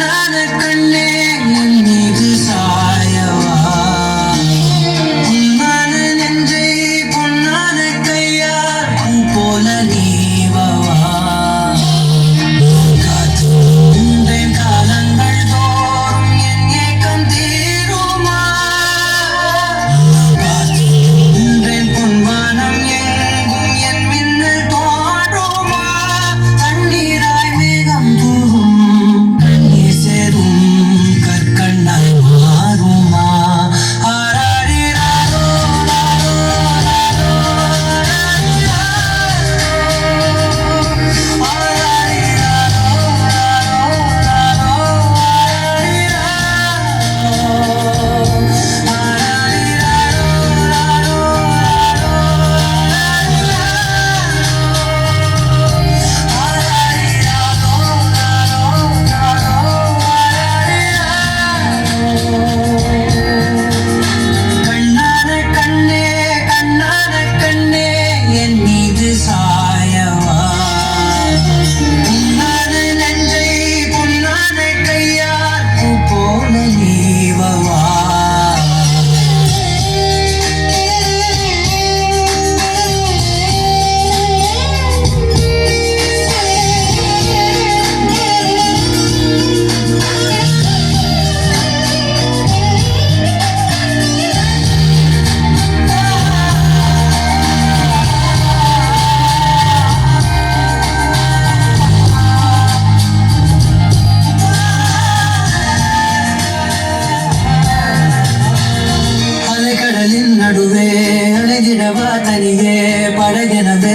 கண்ணான கண்ணே நடுவே தனியே பழகினது